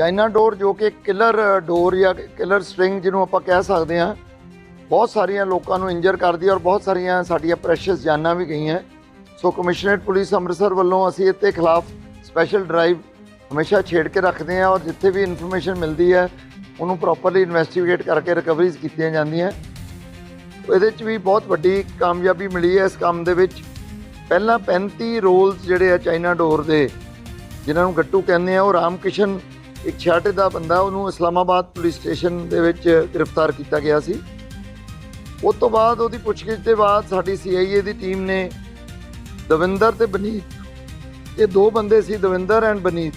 China ਡੋਰ ਜੋ ਕਿ killer ਡੋਰ ਜਾਂ ਕਿਲਰ ਸਟ੍ਰਿੰਗ ਜਿਹਨੂੰ ਆਪਾਂ ਕਹਿ ਸਕਦੇ ਹਾਂ, ਬਹੁਤ ਸਾਰੀਆਂ ਲੋਕਾਂ ਨੂੰ ਇੰਜਰ ਕਰਦੀ ਹੈ ਔਰ ਬਹੁਤ ਸਾਰੀਆਂ ਸਾਡੀਆਂ ਪ੍ਰੈਸ਼ੀਅਸ ਜਾਨਾਂ ਵੀ ਗਈਆਂ। ਸੋ ਕਮਿਸ਼ਨਰੇਟ ਪੁਲਿਸ ਅੰਮ੍ਰਿਤਸਰ ਵੱਲੋਂ ਅਸੀਂ ਇੱਥੇ ਖਿਲਾਫ ਸਪੈਸ਼ਲ ਡਰਾਈਵ ਹਮੇਸ਼ਾ ਛੇੜ ਕੇ ਰੱਖਦੇ ਹਾਂ ਔਰ ਜਿੱਥੇ ਵੀ ਇਨਫੋਰਮੇਸ਼ਨ ਮਿਲਦੀ ਹੈ, ਉਹਨੂੰ ਪ੍ਰੋਪਰਲੀ ਇਨਵੈਸਟੀਗੇਟ ਕਰਕੇ ਰਿਕਵਰੀਜ਼ ਕੀਤੀਆਂ ਜਾਂਦੀਆਂ। ਇਹਦੇ 'ਚ ਵੀ ਬਹੁਤ ਵੱਡੀ ਕਾਮਯਾਬੀ ਮਿਲੀ ਹੈ ਇਸ ਕੰਮ ਦੇ ਵਿੱਚ। ਪਹਿਲਾਂ 35 ਰੋਲਸ ਜਿਹੜੇ ਆ ਚਾਈਨਾ ਡੋਰ ਦੇ, ਜਿਨ੍ਹਾਂ ਨੂੰ ਗੱਟੂ ਕਹਿੰਦੇ ਆ, ਉਹ ਰਾਮ ਕਿਸ਼ਨ ਇੱਕ ਛਾਟੇ ਦਾ ਬੰਦਾ ਉਹਨੂੰ ਇਸਲਾਮਾਬਾਦ ਪੁਲਿਸ ਸਟੇਸ਼ਨ ਦੇ ਵਿੱਚ ਗ੍ਰਿਫਤਾਰ ਕੀਤਾ ਗਿਆ ਸੀ। ਉਸ ਤੋਂ ਬਾਅਦ ਉਹਦੀ ਪੁੱਛਗਿੱਛ ਦੇ ਬਾਅਦ ਸਾਡੀ ਸੀਆਈਏ ਦੀ ਟੀਮ ਨੇ ਦਵਿੰਦਰ ਤੇ ਬਨੀਤ, ਇਹ ਦੋ ਬੰਦੇ ਸੀ, ਦਵਿੰਦਰ ਐਂਡ ਬਨੀਤ।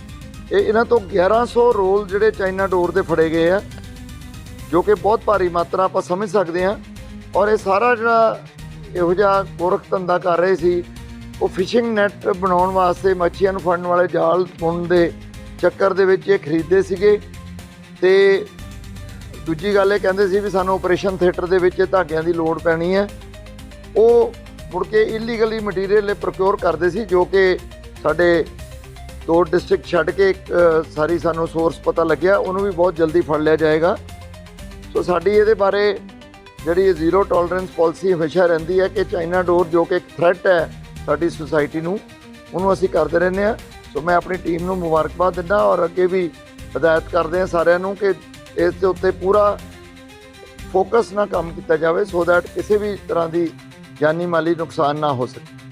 ਇਹ ਇਹਨਾਂ ਤੋਂ 1100 ਰੋਲ ਜਿਹੜੇ ਚਾਈਨਾ ਡੋਰ ਦੇ ਫੜੇ ਗਏ ਆ, ਜੋ ਕਿ ਬਹੁਤ ਭਾਰੀ ਮਾਤਰਾ ਆਪਾਂ ਸਮਝ ਸਕਦੇ ਹਾਂ। ਔਰ ਇਹ ਸਾਰਾ ਜਿਹੜਾ ਇਹੋ ਜਿਹਾ ਗੋਰਖ ਧੰਦਾ ਕਰ ਰਹੇ ਸੀ, ਉਹ ਫਿਸ਼ਿੰਗ ਨੈਟ ਬਣਾਉਣ ਵਾਸਤੇ ਮੱਛੀਆਂ ਨੂੰ ਫੜਨ ਵਾਲੇ ਜਾਲ ਬੁਣਨ ਦੇ ਚੱਕਰ ਦੇ ਵਿੱਚ ਇਹ ਖਰੀਦਦੇ ਸੀਗੇ ਤੇ ਦੂਜੀ ਗੱਲ ਇਹ ਕਹਿੰਦੇ ਸੀ ਵੀ ਸਾਨੂੰ ਆਪਰੇਸ਼ਨ ਥੀਏਟਰ ਦੇ ਵਿੱਚ ਇਹ ਧਾਗਿਆਂ ਦੀ ਲੋੜ ਪੈਣੀ ਹੈ। ਉਹ ਮੁੜ ਕੇ ਇਲੀਗਲੀ ਮਟੀਰੀਅਲ ਪ੍ਰੋਕਿਉਰ ਕਰਦੇ ਸੀ ਜੋ ਕਿ ਸਾਡੇ ਦੋ ਡਿਸਟ੍ਰਿਕਟ ਛੱਡ ਕੇ ਇੱਕ ਸਾਰੀ ਸਾਨੂੰ ਸੋਰਸ ਪਤਾ ਲੱਗਿਆ, ਉਹਨੂੰ ਵੀ ਬਹੁਤ ਜਲਦੀ ਫੜ ਲਿਆ ਜਾਏਗਾ। ਸੋ ਸਾਡੀ ਇਹਦੇ ਬਾਰੇ ਜਿਹੜੀ ਜ਼ੀਰੋ ਟੋਲਰੈਂਸ ਪਾਲਿਸੀ ਹਮੇਸ਼ਾ ਰਹਿੰਦੀ ਹੈ ਕਿ ਚਾਈਨਾ ਡੋਰ ਜੋ ਕਿ ਇੱਕ ਥ੍ਰੈਟ ਹੈ ਸਾਡੀ ਸੁਸਾਇਟੀ ਨੂੰ, ਉਹਨੂੰ ਅਸੀਂ ਕਰਦੇ ਰਹਿੰਦੇ ਹਾਂ। ਸੋ ਮੈਂ ਆਪਣੀ ਟੀਮ ਨੂੰ ਮੁਬਾਰਕਬਾਦ ਦਿੰਦਾ ਔਰ ਅੱਗੇ ਵੀ ਹਦਾਇਤ ਕਰਦੇ ਹਾਂ ਸਾਰਿਆਂ ਨੂੰ ਕਿ ਇਸ ਦੇ ਉੱਤੇ ਪੂਰਾ ਫੋਕਸ ਨਾਲ ਕੰਮ ਕੀਤਾ ਜਾਵੇ ਸੋ ਦੈਟ ਕਿਸੇ ਵੀ ਤਰ੍ਹਾਂ ਦੀ ਜਾਨੀ ਮਾਲੀ ਨੁਕਸਾਨ ਨਾ ਹੋ ਸਕੇ।